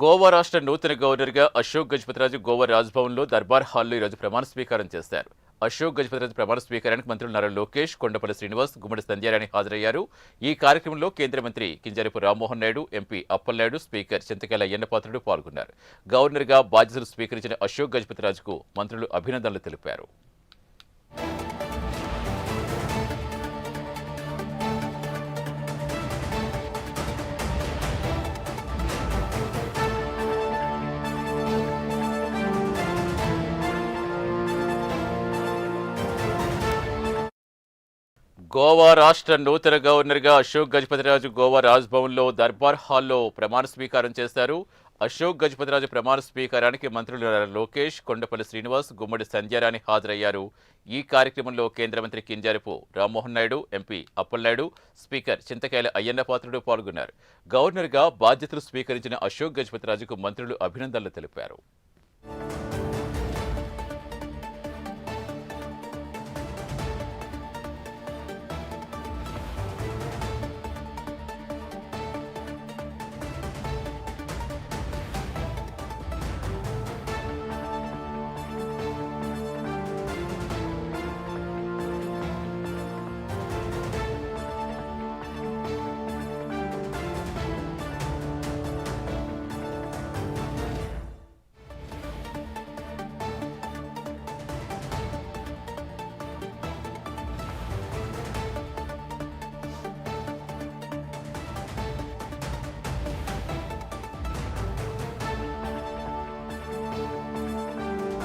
గోవా రాష్ట్ర నూతన గవర్నర్గా అశోక్ గజపతిరాజు గోవా రాజ్భవన్లో దర్బార్ హాల్లో ఈరోజు ప్రమాణ స్వీకారం చేశారు. అశోక్ గజపతిరాజు ప్రమాణ స్వీకారానికి మంత్రులు నారా లోకేష్ కొండపల్లి శ్రీనివాస్ గుమ్మడి సంధ్యారాణి హాజరయ్యారు. ఈ కార్యక్రమంలో కేంద్ర మంత్రి కింజరపు రామ్మోహన్ నాయుడు ఎంపీ అప్పలనాయుడు స్పీకర్ చింతకాయల అయ్యన్నపాత్రుడు పాల్గొన్నారు. గవర్నర్గా బాధ్యతలు స్వీకరించిన అశోక్ గజపతిరాజుకు మంత్రులు అభినందనలు తెలిపారు. గోవా రాష్ట్ర నూతన గవర్నర్గా అశోక్ గజపతిరాజు గోవా రాజ్భవన్లో దర్బార్ హాల్లో ప్రమాణ స్వీకారం చేశారు. అశోక్ గజపతిరాజు ప్రమాణ స్వీకారానికి మంత్రులు లోకేష్ కొండపల్లి శ్రీనివాస్ గుమ్మడి సంధ్యారాణి హాజరయ్యారు. ఈ కార్యక్రమంలో కేంద్ర మంత్రి కింజారపు రామ్మోహన్ నాయుడు ఎంపీ అప్పలనాయుడు స్పీకర్ చింతకాయల అయ్యన్న పాత్రుడు పాల్గొన్నారు. గవర్నర్గా బాధ్యతలు స్వీకరించిన అశోక్ గజపతిరాజుకు మంత్రులు అభినందనలు తెలిపారు.